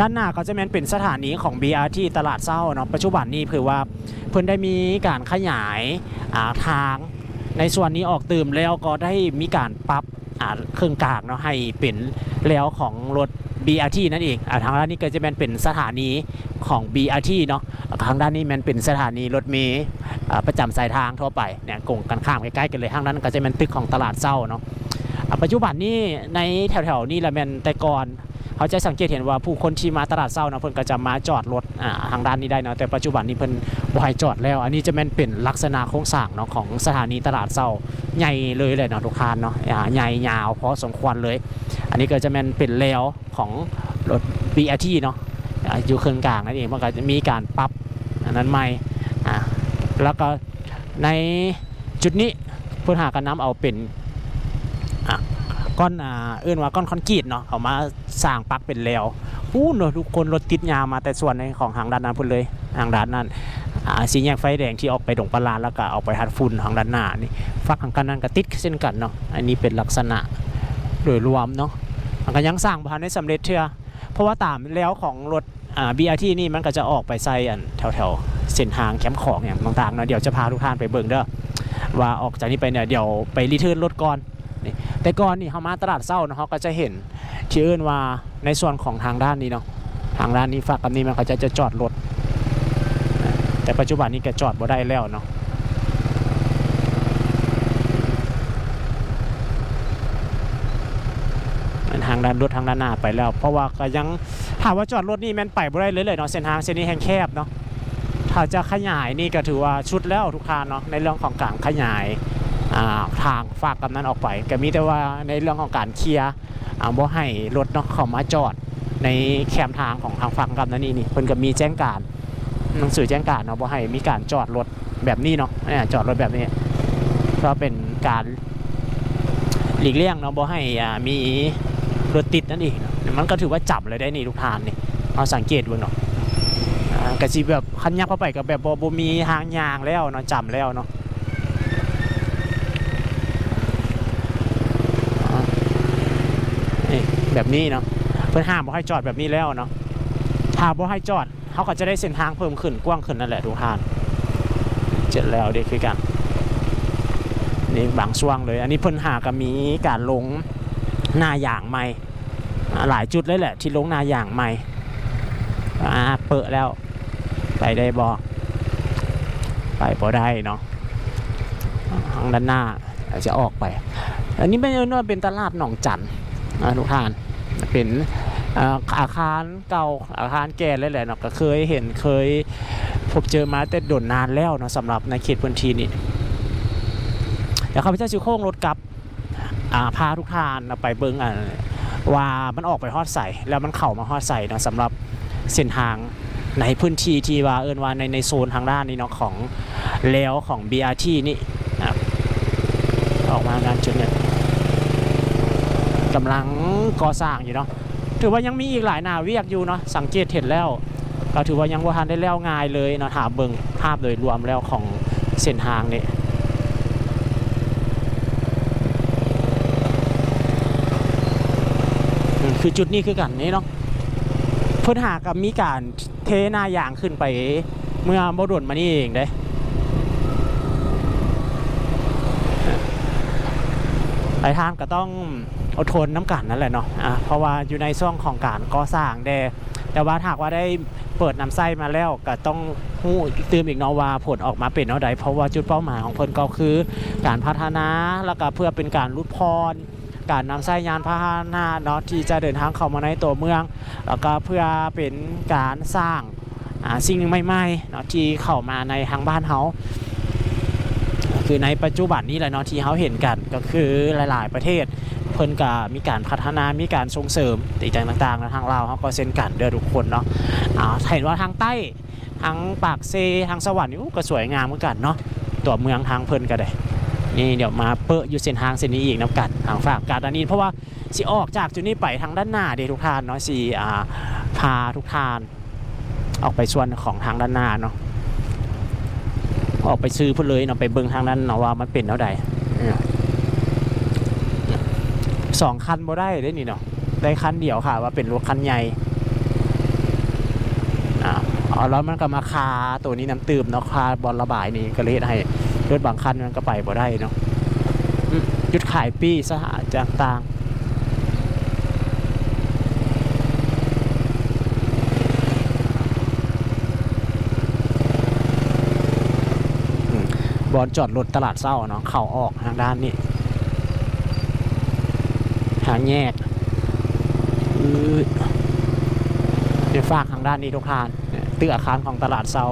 ด้านหน้าก็จะแม่นเป็นสถานีของ BRT ตลาดเศร้าเนาะปัจจุบันนี้คือว่าเพิ่นได้มีการขยายาทางในส่วนนี้ออกตื่มแล้วก็ได้มีการปรับเครื่องกลางเนาะให้เป็นแล้วของรถ BRT นั่นเองอทางด้านนี้ก็จะแม่นเป็นสถานีของ BRT เนาะทางด้านนี้ม่นเป็นสถานีรถเมล์ประจำสายทางทั่วไปเนี่ยกงกันข้ามใกล้ๆกันเลยทางนั้นก็จะแม่นตึกของตลาดเศร้าเนาะปัจจุบันนี้ในแถวๆนี้ละแมนแต่ก่อน เขาจะสังเกตเห็นว่าผู้คนที่มาตลาดเศร้านะเพิ่นก็จะมาจอดรถอ่าทางด้านนี้ได้เนาะแต่ปัจจุบันนี้เพิ่นบ่ให้จอดแล้ว อันนี้จะแม่นเป็นลักษณะโครงสร้างเนาะของสถานีตลาดเศร้าใหญ่เลยเลยเนาะทุกคานเนาะอ่าใหญ่ยาวพอสมควรเลย อันนี้ก็จะเป็นเป็นแล้วของรถ BRT เนาะอ่าอยู่เครื่องกลางนั่นเองมันก็จะมีการปรับอันนั้นใหม่อ่าแล้วก็ในจุดนี้เพื่อหากันน้ำเอาเป็น ก้อนอ่าเอื้นว่าก้อนคอนกรีตเนาะเอามาสร้างปักเป็นแลวอู้เนาะทุกคนรถติดยาวมาแต่ส่วนในของทางด้านนั้นพุ่นเลยทางด้านนั้นอ่าสีแยกไฟแดงที่ออกไปดงปลาลานแล้วก็เอาไปหัดฝุ่นทางด้านหน้านี่ฟักทางกันนั้นก็ติดเส้นกันเนาะอันนี้เป็นลักษณะโดยรวมเนาะมันก็ยังสร้างพันได้สำเร็จเชื่อเพราะว่าตามแล้วของรถอ่า BRT นี่มันก็จะออกไปใส่อันแถวๆเส้นทางแคมป์ของอย่างต่างๆเนาะเดี๋ยวจะพาทุกท่านไปเบิ่งเด้อว่าออกจากนี้ไปเนี่ยเดี๋ยวไปรีเทิร์นรถก่อน นี่แต่ก่อนนี่เขามาตลาดเศร้าเนาะเขาก็จะเห็นที่เอื่นว่าในส่วนของทางด้านนี้เนาะทางด้านนี้ฝั่งกับนี้มันก็จะจะจอดรถแต่ปัจจุบันนี้แกจอดบ่ได้แล้วเนาะทางด้านรถทางด้านหน้าไปแล้ว เพราะว่าก็ยังถามว่าจอดรถนี่แมันไปบ่ได้เลยเลยเนาะเส้นทางเส้นนี้แห้งแคบเนาะถ้าจะขยายนี่ก็ถือว่าชุดแล้วทุกคานเนาะในเรื่องของการขยาย ทางฝากกำนั้นออกไปก็มีแต่ว่าในเรื่องของการเคลียร์อ่าบ่ให้รถเนาะเข้ามาจอดในแคมทางของทางฝั่งกำนันนี่นี่เพิ่นก็มีแจ้งการหนังสือแจ้งการเนาะบ่ให้มีการจอดรถแบบนี้เนาะจอดรถแบบนี้ก็เป็นการหลีกเลี่ยงเนาะบ่ให้มีรถติดนั่นเองมันก็ถือว่าจับเลยได้นี่ทุกทานนี่เอาสังเกตดูเนาะอ่ากะสิแบบคันยับเข้าไปกับแบบบ่บ่มีทางยางแล้วเนาะจำแล้วเนาะอ่านี่ แบบนี้เนาะเพิ่นห้ามบ่ให้จอดแบบนี้แล้วเนาะถ้าบ่ให้จอดเขาก็จะได้เส้นทางเพิ่มขึ้นกว้างขึ้นนั่นแหละทุกท่านเจ็ดแล้วเด็กคือกันนี่บางช่วงเลย อันนี้เพิ่นหาก็มีการลงหน้าอย่างใหม่หลายจุดเลยแหละ ที่ลงหน้าอย่างใหม่อ่าเปิดแล้ว ไปได้บอไปพอได้เนาะทางด้านหน้าอาจจะออกไป อันนี้ไม่ใช่ว่าเป็นตลาดหนองจันนะทุกท่าน เป็นอาคารเก่าอาคารแก่เลยแหละเนาะก็เคยเห็นเคยพบเจอมาแต่โดนนานแล้วเนาะสำหรับในเขตพื้นที่นี้เดี๋ยวข้าพเจ้าชิโค้งรถกลับพาทุกทานไปเบิ้งว่ามันออกไปฮอดใส่แล้วมันเข้ามาฮอดใส่เนาะสำหรับเส้นทางในพื้นที่ที่ว่าเอินว่าในในโซนทางด้านนี้เนาะของแล้วของ BRT นี่นะออกมางานจุดเนี่ย กำลังก่อสร้างอยู่เนาะถือว่ายังมีอีกหลายนาเวียกอยู่เนาะสังเกตเห็นแล้ว ก็ถือว่ายังว่าทันได้แล้วง่ายเลยเนาะถามเบิ่งภาพโดยรวมแล้วของเส้นทางนี่คือจุดนี้คือกันนี้เนาะเพิ่นหากับมีการเทหน้ายางขึ้นไปเมื่อบ่ด่วนมานี่เองเด้หลายทางก็ต้อง อดทนน้ำกันนั่นแหละเนาะอะเพราะว่าอยู่ในช่วงของการก่อสร้างแดแต่ว่าหากว่าได้เปิดน้ำไส้มาแล้วก็ต้องหู้ตื่มอีกเนาะว่าผลออกมาเป็นเนาะใดเพราะว่าจุดเป้าหมายของเพิ่นก็คือ การพัฒนาแล้วก็เพื่อเป็นการลดพร การนำไส้ยานพาหนะเนาะที่จะเดินทางเข้ามาในตัวเมือง แล้วก็เพื่อเป็นการสร้างสิ่งใหม่ๆเนาะที่เข้ามาในทางบ้านเฮาคือในปัจจุบันนี้แหละเนาะที่เขาเห็นกันก็คือหลาย ๆ ประเทศ เพิ่นก็มีการพัฒนามีการส่งเสริมติจังต่างๆนะทางเราวเขาก็เซ็นกันเด้อทุกคนเนาะอ่าเห็นว่าทางใต้ทางปากเซทางสวรรค์นี่ก็สวยงามเหมือนกันเนาะตัวเมืองทางเพิ่นก็ได้นี่เดี๋ยวมาเปะอยู่เส้นทางเส้นนี้อีกน้ำกัดทางฝากการอันนี้เพราะว่าสิออกจากจุดนี้ไปทางด้านหน้าเด้ทุกท่านเนาะสิอ่าพาทุกท่าน ออกไปส่วนของทางด้านหน้าเนาะออกไปซื้อเพื่อเลยเนาะไปเบิ่งทางนั้นเนาะว่ามันเป็นเท่าใด สองคันบ่ได้ได้นี่เนาะได้คันเดียวค่ะ ว่าเป็นรถคันใหญ่อ๋อแล้วมันก็มาคาตัวนี้น้ำตืมเนาะคาบอลระบายนี่ก็เลยให้รถบางคันมันก็ไปบ่ได้เนาะจุดขายปีสหะต่างๆอืมบอลจอดรถตลาดเศร้าเนาะเข้าออกทางด้านนี้ ทางแยกเดี๋ยวฝากทางด้านนี้ทุกทานตึกอาคารของตลาดเศร้า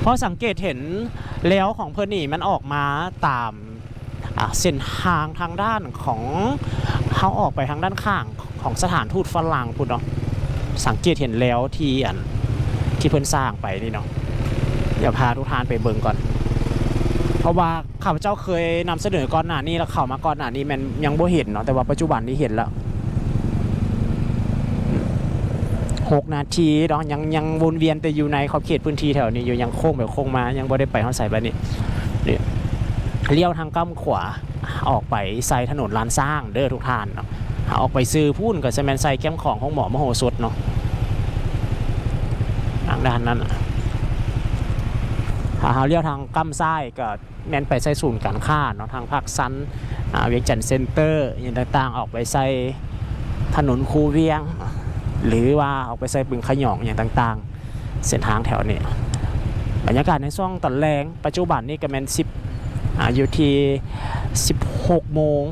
เพราะสังเกตเห็นแล้วของเพื่อนนี่มันออกมาตามเส้นทางทางด้านของเขาออกไปทางด้านข้างของสถานทูตฝรั่งพูดเนาะสังเกตเห็นแล้วที่อันที่เพิ่นสร้างไปนี่เนาะเดี๋ยวพาทุกทานไปเบิ่งก่อน เพราะว่าข้าพเจ้าเคยนำเสนอก่อนหน้านี้แล้วเข้ามาก่อนหน้านี้มันยังบ่เห็นเนาะแต่ว่าปัจจุบันนี้เห็นแล้วหกนาทีเนาะยังยังวนเวียนแต่อยู่ในขอบเขตพื้นที่แถวนี้อยู่ยังโค้งแบบโค้งมายังบ่ได้ไปห้องใส่แบบนี้นี่เลี้ยวทางก้ำขวาออกไปใส่ถนนลานสร้างเด้อทุกท่านเนาะออกไปซื้อพุ่นกับซีเมนใส่แก้มของของหมอมโหสถเนาะทางด้านนั้นน่ะ เราเลี้ยวทางก้ำซ้ก็แม่นไปใส่ศูนย์การค้าเนาะทางภาคซันเวียงจันทร์เซ็นเตอร์อย่างต่างๆ ออกไปใส่ถนนคูเวียง หรือว่าออกไปใส่บึงขยองอย่างต่างๆ เส้นทางแถวนี้บรรยากาศในช่วงตอนแรงปัจจุบันนี่ก็แม่นสิบอยู่ที่16 โมง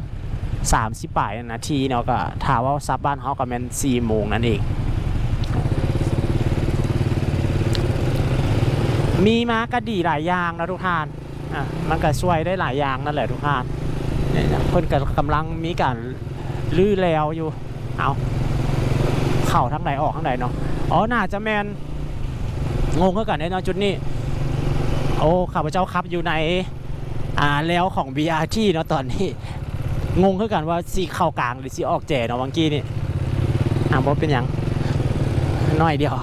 30ป่ายนาทีเนาะก็ถามว่าซับบ้านเขาก็แม่น4โมงนั่นเอง มีมาก็ดีหลายอย่างนะทุกท่านอะมันก็ช่วยได้หลายอย่างนั่นแหละทุกท่านเนี่ยเพิ่นก็กำลังมีการลื้อแล้วอยู่เอาเข่าทั้งไหนออกทั้งไหนเนาะอ๋อน่าจะแมนงงก็กันเนาะจุดนี้ โอ้ข้าพเจ้าครับอยู่ในอ่าแล้วของ BRT เนาะตอนนี้ งงคือกันว่าสีเข้ากลางหรือสีออกแจเนาะวังกี้นี่อ่าบอเป็นยังน้อยเดียว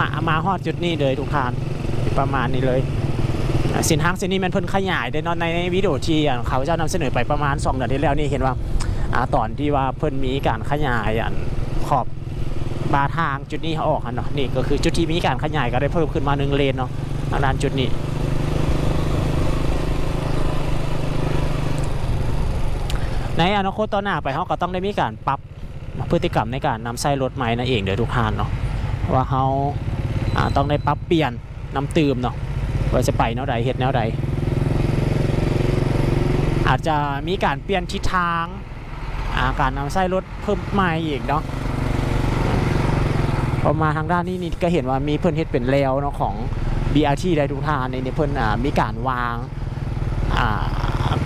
มามาฮอดจุดนี้เลยทุกทานประมาณนี้เลยสินทางส้นนี้มันเพิ่นขยายได้นาะในวิดีโอที่เขาเจ้านำเสนอไปประมาณ2เดือนที่แล้วนี่เห็นว่าตอนที่ว่าเพิ่นมีการขยายขอบบาทางจุดนี้เขาออกนเนาะนี่ก็คือจุดที่มีการขยายก็ได้เพิ่มขึ้นมาหนึ่งเลนเนาะทางด้านจุดนี้ในอนาคตต่อหน้าไปเขาก็ต้องได้มีการปรับพฤติกรรมในการนำใช้รถใหม่นั่นเองเดี๋ยวทุกทานเนาะว่าเขา อ่าต้องได้ปรับเปลี่ยนน้ำตืมเนาะว่าจะไปแนวใดเฮ็ดแนวใดอาจจะมีการเปลี่ยนทิศทางอาการนำไส้รถเพิ่มม่อีกเนาะพอมาทางด้านนี้นี่ก็เห็นว่ามีเพิ่นเฮ็ดเป็นแล้วเนาะของ BRT ได้ทุกทางในนี้เพิ่นอมีการวาง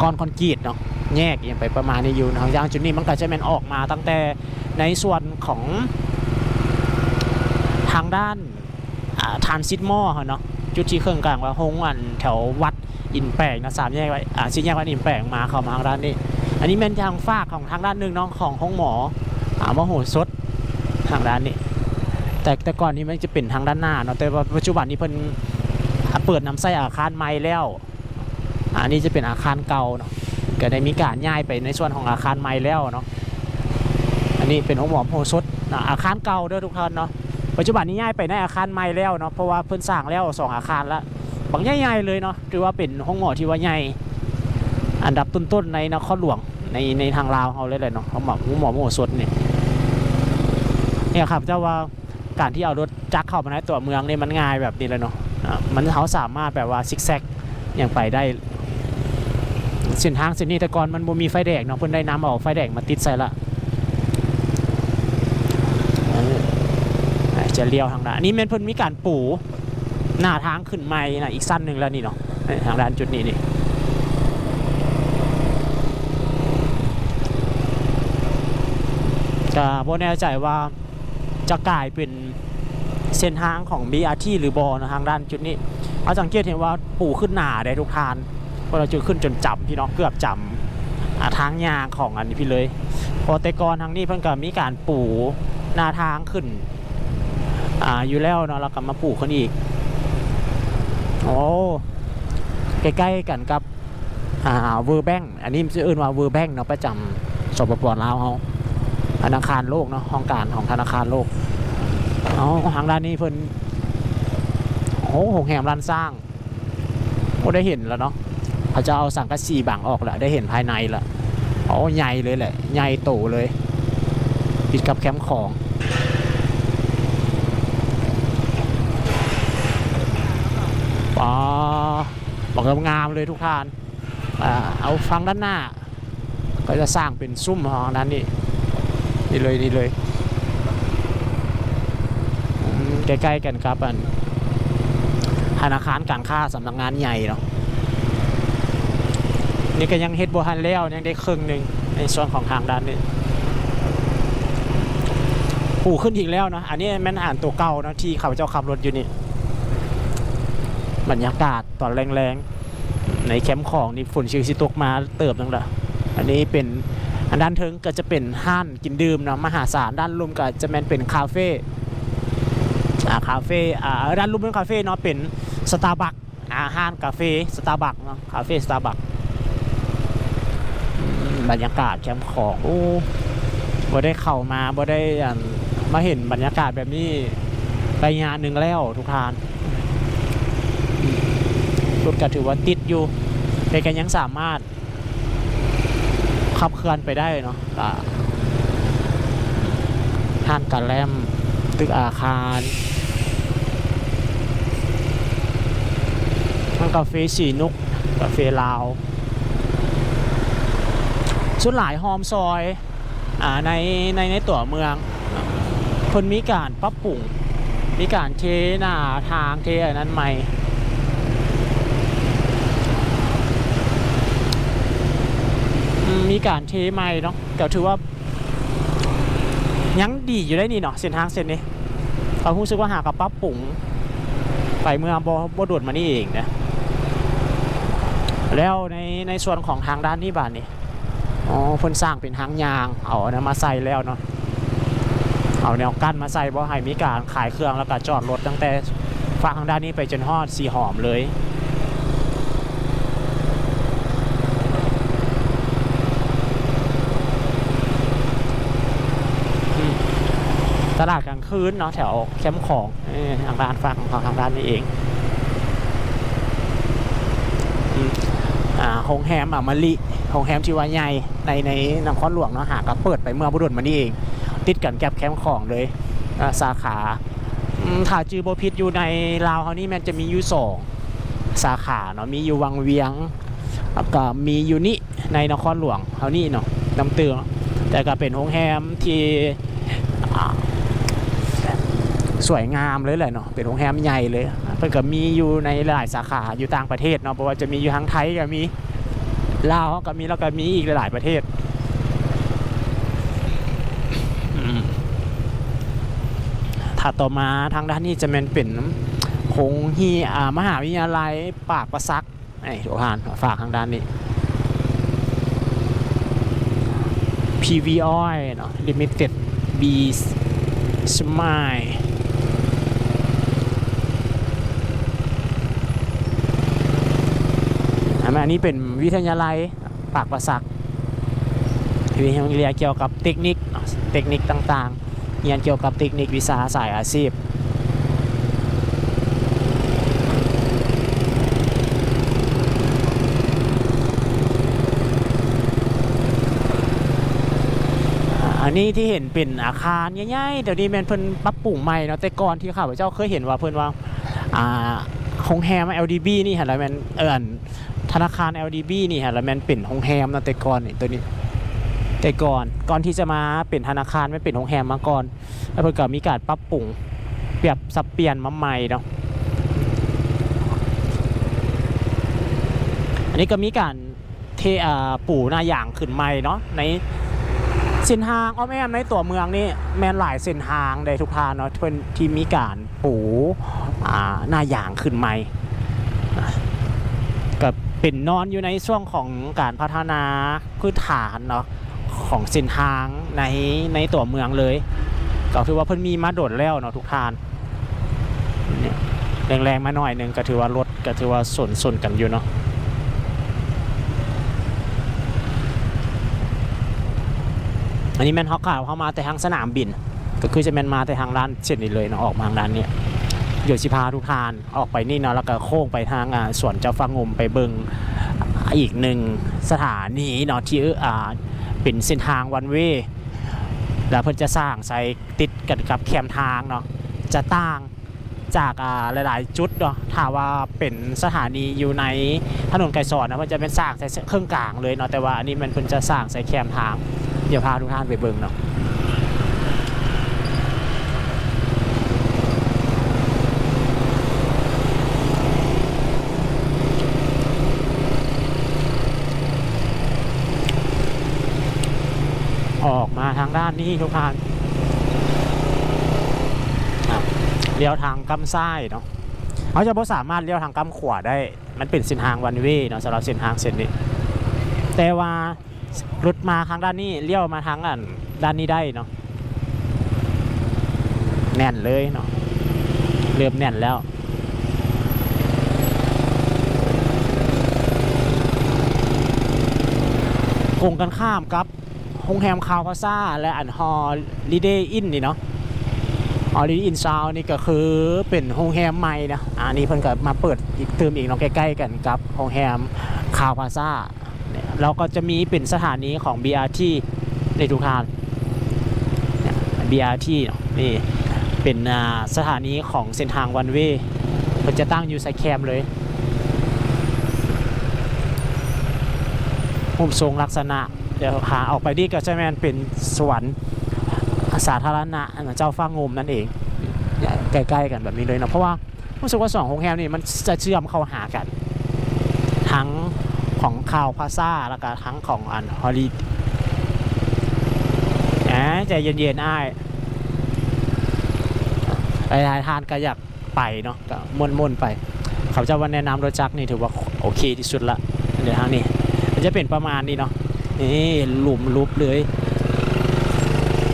ก้อนคอนกรีตเนาะแยกอย่างไปประมาณนี้อยู่ทางย่างจุดนี้มันก็จะแม่นออกมาตั้งแต่ในส่วนของทางด้าน ทานซิตมอเนาะจุดที่เครื่องกลางว่าฮงอันแถววัดอินแปลงนะสามแยกไว้อ่าสี่แยกวัดอินแปลงมาเข้ามาทางด้านนี้ อันนี้เป็นทางฝากของทางด้านหนึ่งน้องของห้องหมออ่ามโหสถทางด้านนี้ แต่แต่ก่อนนี้มันจะเป็นทางด้านหน้าเนาะแต่ว่าปัจจุบันนี้เพิ่นเปิดนำไส้อาคารใหม่แล้วอันนี้จะเป็นอาคารเก่าเนาะก็ได้มีการย้ายไปในส่วนของอาคารใหม่แล้วเนาะอันนี้เป็นห้องหมอโหสถอาคารเก่าเด้อทุกท่านเนาะ ปัจจุบันนี้ย้ายไปในอาคารใหม่แล้วเนาะเพราะว่าเพิ่นสร้างแล้วสองอาคารล้วบางใหญ่ๆเลยเนาะถือว่าเป็นห้องหมอที่ว่าใหญ่อันดับต้นๆในนครหลวงในในทางลาวเขาเลยเลยเนาะห้องหมอห้องหมอโมสดเนี่ยเนี่ยครับเจ้าว่าการที่เอารถจักรเข้ามาในตัวเมืองเนี่ยมันง่ายแบบนี้เลยเนาะมันเขาสามารถแบบว่าซิกแซกอย่างไปได้เส้นทางเส้นนี้แต่ก่อนมันบ่มีไฟแดงเนาะเพิ่นได้น้ำเอาไฟแดงมาติดใส่ละเอออ่า จะเลี้ยวทางด้านอันนี้แม่นพิ่นมีการปูหน้าทางขึ้นใหม่นะอีกสั้นหนึ่งแล้วนี่เนาะทางด้านจุดนี้นี่จะโบแน่ใจว่าจะกลายเป็นเส้นทางของ BRT หรือบอนะทางด้านจุดนี้เอาสังเกตเห็นว่าปูขึ้นหนาได้ทุกทานเพราะเราจะขึ้นจนจำพี่น้องเกือบจำทางยางของอันนี้พี่เลย พอแต่ก่อนทางนี้เพิ่นก็มีการปูหน้าทางขึ้น อ่าอยู่แล้วเนาะแล้วก็มาปูขึ้นอีก โอ้ใกล้ๆกันกับอ่าเวอร์แบงอันนี้จะเอื่นว่าเวอร์แบงเนาะประจำสปปลาวเขาธนาคารโลกเนาะห้องการของธนาคารโลกอ๋อทางด้านนี้เพิ่นโอ้โหแหมร้านสร้างโอ้ได้เห็นแล้วเนาะเขาจะเอาสังกะสีบังออกแล้วได้เห็นภายในล้วอ๋อใหญ่เลยแหละใหญ่โตเลยติดกับแคมป์ของ อ๋อบ อกงามๆเลยทุกท่านเอาฟังด้านหน้า ก็จะสร้างเป็นซุ้มของนั้นนี่นี่เลยนี่เลยใกล้ๆกันครับอันธนาคารการค้าสำนักงานใหญ่เนาะนี่ก็ยังเฮ็ดบัวฮันแล้วยังได้ครึ่งหนึ่งในส่วนของทางด้านนี้ปูขึ้นอีกแล้วนะอันนี้แม่นอ่านตัวเก่านะที่เขาเจ้าขับรถอยู่นี่บรรยากาศตอนแรงๆ ในแคมป์ของนี่ฝนชิวสิตกมาเติบนึงละอันนี้เป็นอันด้านเทิงก็จะเป็นห้านกินดื่มนะมหาศาลด้านลุ่มก็จะแมนเป็นคาเฟ่อ่าคาเฟ่อ่าด้านลุ่มเป็นคาเฟ่เนาะเป็นสตาร์บัคอาห้านกาแฟสตาร์บัคเนาะคาเฟ่สตาร์บัคบรรยากาศแคมป์ของโอ้บ่ได้เข้ามาบ่ได้มาเห็นบรรยากาศแบบนี้ไปงานหนึ่งแล้วทุกทาน รถก็ถือว่าติดอยู่แต่ก็ยังสามารถ ขับเคลื่อนไปได้เนาะอ่าห้านกาแลมตึกอาคารห้างกาแฟสีนุกกาแฟลาวส่วนหลายโฮอมซอยอในในในตัวเมืองเพิ่นมีการปรับปรุงมีการเทหน้าทางเทอันนั้นใหม่ อืมมี การเทใหม่เนาะแต่ถือว่า ยังดีอยู่ได้นี่เนาะเส้นทางเส้นนี้เรารู้สึกว่าหากับปรับปรุงไปเมื่อบอบโดดมานี่เองนะแล้วในในส่วนของทางด้านนี้บ้านนี่อ๋อเพิ่นสร้างเป็นทางยางเอาอันนะมาใส่แล้วเนาะเอาแนวกั้นมาใส่บ่ให้มีการขายเครื่องแล้วก็จอดรถตั้งแต่ฝั่งทางด้านนี้ไปจนฮอดสีหอมเลย ตลาดกลางคืนเนาะแถวแคมป์ของทางร้านฝากของเขาทางร้านนี้เองอืมอ่าโฮงแฮมอะมาลิโฮงแฮมชื่อว่าใหญ่ในในนครหลวงเนาะหากก็เปิดไปเมื่อบุรุษมานี่เอง ติดกันแกับแคมป์ของเลยสาขาถ้าจือโบพิษอยู่ในลาวเขานี่มันจะมีอยู่สองสาขาเนาะมีอยู่วังเวียงแล้วก็มีอยู่นี่ในนครหลวงเขานี่เนาะน้ำเตืองแต่ก็เป็นโฮงแฮมที่ สวยงามเลยแหละเนาะเป็นโรงแรมใหญ่เลยเพิ่นก็มีอยู่ในหลายสาขาอยู่ต่างประเทศเนาะเพราะว่าจะมีอยู่ทั้งไทยก็มีลาวก็มีแล้วก็มีอีกหลายประเทศถ้าต่อมาทางด้านนี้จะเป็นเป็นคงฮีอ่ามหาวิทยาลัยปากประซักไอ้ทุกท่านฝากทางด้านนี้ PV Oil เนาะ Limited B Smile อันนี้เป็นวิทยาลัยปากประสักวิทยาลัยเกี่ยวกับเทคนิคเทคนิคต่างๆเรียนเกี่ยวกับเทคนิควิชาสายอาชีพอันนี้ที่เห็นเป็นอาคารใหญ่ๆเดี๋ยวนี้แมันเพิ่นปรับปรุงใหม่เนาะแต่ก่อนที่ข้าพเจ้าเคยเห็นว่าเพิ่นว่าอ่า งแรม LDB นี่ฮะแล้วแมันเอิ้นธนาคาร LDB นี่ฮะแล้วแมันเป็นโรงแรมนะแต่ก่อนนี่ตัวนี้ แต่ก่อนก่อนที่จะมาเป็นธนาคารไม่เป็นโรงแรมมาก่อน แล้วเพิ่นก็มีการปรับปรุงเปรียบสับเปลี่ยนมาใหม่เนาะอันนี้ก็มีการเทอ่าปูหน้าอย่างขึ้นใหม่เนาะใน ส้นทางอ้อมแอมในตัวเมืองนี่แมนหลายเส้นทางได้ทุกทางเนาะที่เป็นที่มีการปูอ่าหน้าอย่างขึ้นใหม่ก็เป็นนอนอยู่ในช่วงของการพัฒนาพื้นฐานเนาะของเส้นทางในในตัวเมืองเลย ก็ถือว่าเพิ่นมีมาโดดแล้วเนาะทุกทานแรงๆมาหน่อยหนึงก็ถือว่ารถก็ถือว่าส่วนส่วนกันอยู่เนาะ อันนี้แมนฮอกข่าวเข้ามาแต่ทางสนามบิน ก็คือจะแมนมาแต่ทางด้านเช่นนี้เลยเนาะออกมาทางด้านเนี้ยโยชิพาทุกทานออกไปนี่เนาะแล้วก็โค้งไปทางสวนเจ้าฟังงมไปเบิงอีกหนึ่งสถานีเนาะที่อ่าเป็นเส้นทางวันเวแล้วเพิ่นจะสร้างใส่ติดกันกับแคมทางเนาะจะต่างจากหลาย ๆ จุดเนาะถ้าว่าเป็นสถานีอยู่ในถนนไกรสอนนะมันจะเป็นสร้างใส่เครื่องกลางเลยเนาะแต่ว่าอันนี้มันเพิ่นจะสร้างใส่แคมทาง เดี๋ยวพาทุกท่านไปเบิ่งเนาะออกมาทางด้านนี้ทุกท่านเลี้ยวทางกำซ้ายเนาะเขาจะบ่สามารถเลี้ยวทางกำขวาได้ มันเป็นเส้นทางวันเวย์เนาะสำหรับเส้นทางเส้นนี้ แต่ว่า รถมาทางด้านนี้เลี้ยวมาทางอันด้านนี้ได้เนาะแน่นเลยเนาะเริ่มแน่นแล้วกงกันข้ามกับโรงแรมคาวพาซ่าและอันฮอลิเดย์อินนี่เนาะฮอลิเดย์อินซาวนี่ก็คือเป็นโรงแรมใหม่นะอันนี้เพิ่นก็มาเปิดอีกเติมอีกเนาะใกล้ๆกันกับโรงแรมคาวพาซ่า เนี่ยเราก็จะมีเป็นสถานีของ BRT ในทุกทานเนี่ย BRT นี่เป็นสถานีของเส้นทางวันเวย์มันจะตั้งอยู่ไซแคมเลยมุมทรงลักษณะ เดี๋ยวหาออกไปดีก็จะแมนเป็นสวรรค์สาธารณะเจ้าฟ้างงมนั่นเองใกล้ๆกันแบบนี้เลยเนะเพราะว่ารู้สึกว่าสองโรงแรมนี่มันจะเชื่อมเข้าหากัน ทั้ง ของคาวพาซ่าแล้วก็ทั้งของอันฮอลลีแหมใจเย็นๆอ้ายหลายๆทานก็อยากไปเนาะก็ม่วนๆไป เขาจะวันแนะนำรถจักรนี่ถือว่าโอเคที่สุดละเดี๋ยวทางนี้ มันจะเป็นประมาณนี้เนาะนี่หลุมลุบเลย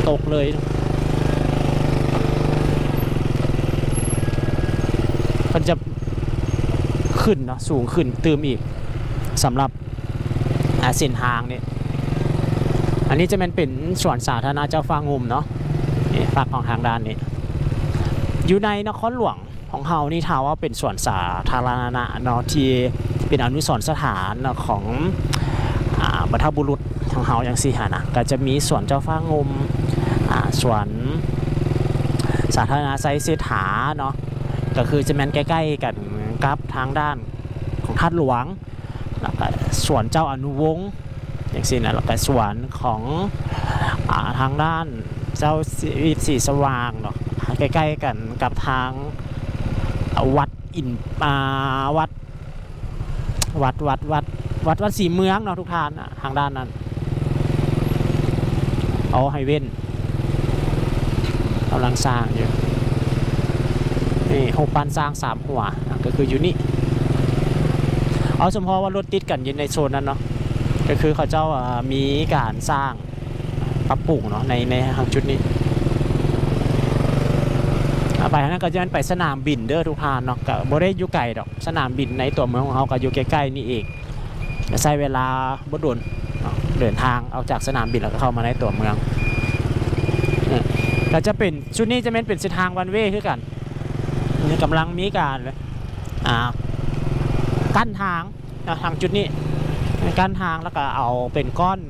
ตกเลยมันจะขึ้นเนาะสูงขึ้นเติมอีก สำหรับอ่าเส้นทางนี่อันนี้จะเป็นเป็นสวนสาธารณะเจ้าฟ้างุมเนาะนี่ฝากของทางด้านนี้ อยู่ในนครหลวงของเฮานี่ถาว่าเป็นสวนสาธารณะเนาะที่เป็นอนุสรณ์สถานของอ่าบรรพบุรุษของเฮาอย่างสี่หานะก็จะมีสวนเจ้าฟ้างุมอ่าสวนสาธารณะไซเซถาเนาะก็คือจะแมนใกล้ ๆ กันกับทางด้านของทัดหลวง แล้วก็สวนเจ้าอนุวงศ์อย่างสี่นะแล้วก็สวนของอทางด้านเจ้าสีสีสว่างเนาะใกล้ๆกันกับทางวัดอินอ่าวัดวัดวัดวัดวัดวัดสีเมืองเนาะทุกทานอะทางด้านนั้นเอาไฮเว่นกำลังสร้างอยู่นี่โฮปันสร้างสามหัวก็คืออยู่นี่ เอาสมพอว่ารถติดกันยู่ในโซนนั้นเนาะก็คือเขาเจ้ามีการสร้างปรับปรุงเนาะในในทางจุดนี้ไปทางนั้นก็จะเป็นไปสนามบินเด้อทุกทานเนาะก็บ่ได้อยู่ไกลดอกสนามบินในตัวเมืองของเขาก็อยู่ใกล้ๆนี่เองใช้เวลาบ่ด่วนเดินทางเอาจากสนามบินแล้วก็เข้ามาในตัวเมืองเนี่ยก็จะเป็นชุดนี้จะเป็นเป็นเส้นทางวันเวย์คือกันกำลังมีการอ่า กั้นทางทางจุดนี้กั้นทางแล้วก็เอาเป็นก้อน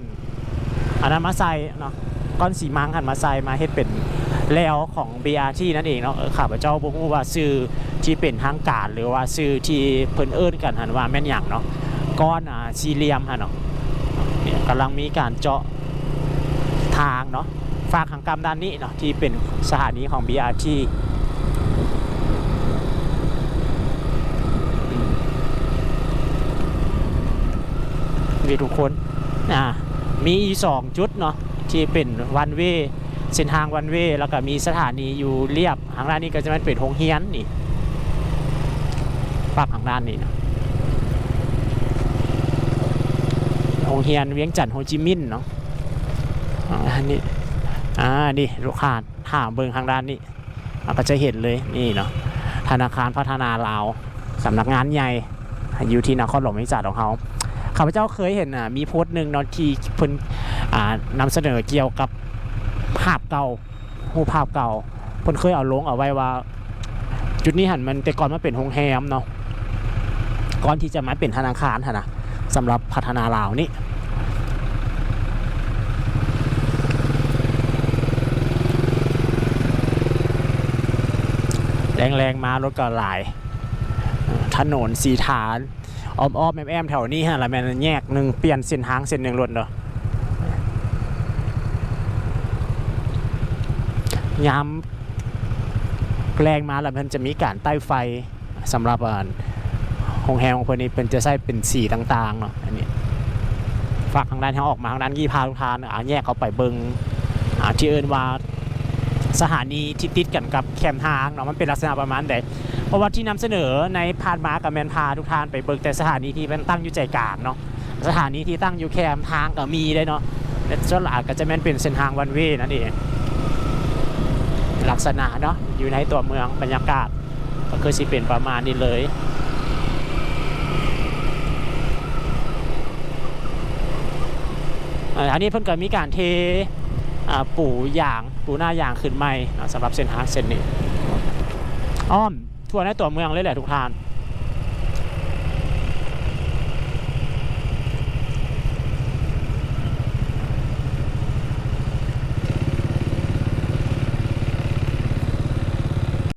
อันนั้นมาใส่เนาะก้อนสีมังหันมาใส่มาเฮ็ดเป็นแล้วของ BRT นั่นเองเนาะข้าพเจ้าบ่ฮู้ว่าชื่อที่เป็นทางการ หรือว่าชื่อที่เพิ่นเอิ้นกันหันว่าแม่นหยังเนาะก้อนอ่าสี่เหลี่ยมฮะเนาะเนี่ยกำลังมีการเจาะทางเนาะฝากทางกรรมด้านนี้เนาะที่เป็นสถานีของ BRT มีทุกคนอ่ามีสองจุดเนาะที่เป็นวันเวเส้นทางวันเวแล้วก็มีสถานีอยู่เรียบทางด้านนี้ก็จะเป็นโรงเรียนนี่ฝากทางด้านนี้เนาะโรงเรียนเวียงจันทร์โฮจิมินห์เนาะอันนี้อ่านี่ลูกค้าถามเบิงทางด้านนี้เราก็จะเห็นเลยนี่เนาะธนาคารพัฒนาลาวสำนักงานใหญ่อยู่ที่นครหลวงวิจารของเขา ข้าพเจ้าเคยเห็นอะมีโพสต์หนึ่งนาะที่เพิ่นอ่านำเสนอเกี่ยวกับภาพเก่ารูภาพเก่าเพิ่นเคยเอาลงเอาไว้ว่า จุดนี้หันมันแต่ก่อนมันเป็นโรงแรมเนาะก่อนที่จะมาเป็นธนาคารนะสำหรับพัฒนาลาวนี่แรงๆมารถก็หลาย ถนนสีฐาน อ้อมอ้อมแอมแอมๆแถวนี้ฮะแล้วแมันแยกหนึ่งเปลี่ยนเส้นทางเส้นหนึ่งรถเนาะยามแรงมาแล้วมันจะมีการใต้ไฟสำหรับอ่าโรงแรมของเพื่อนนี้เป็นจะใช้เป็นสีต่างๆเนาะอันนี้ฝากทางด้านเขาออกมาทางด้านยี่พาทุกทานอ่าแยกเขาไปเบิงอ่าที่เอินว่าสถานีที่ติดกันกับแคมทางเนาะมันเป็นลักษณะประมาณใด เพราะว่าที่นำเสนอในพานมากับแมนพาทุกท่านไปเบิกแต่สถานีที่มันตั้งอยู่ใจกลางเนาะสถานีที่ตั้งอยู่แคมทางก็มีได้เนาะแต่ส่วนหลักก็จะแม่นเป็นเส้นทางวันเวนั่นเองลักษณะเนาะอยู่ในตัวเมืองบรรยากาศ ก็คือสิเป็นประมาณนี้เลยอันนี้เพิ่นก็มีการเทปูยางปูหน้ายางขึ้นใหม่สำหรับเส้นทางเส้นนี้อ้อม ทั่วในตัวเมืองเลยแหละทุกท่าน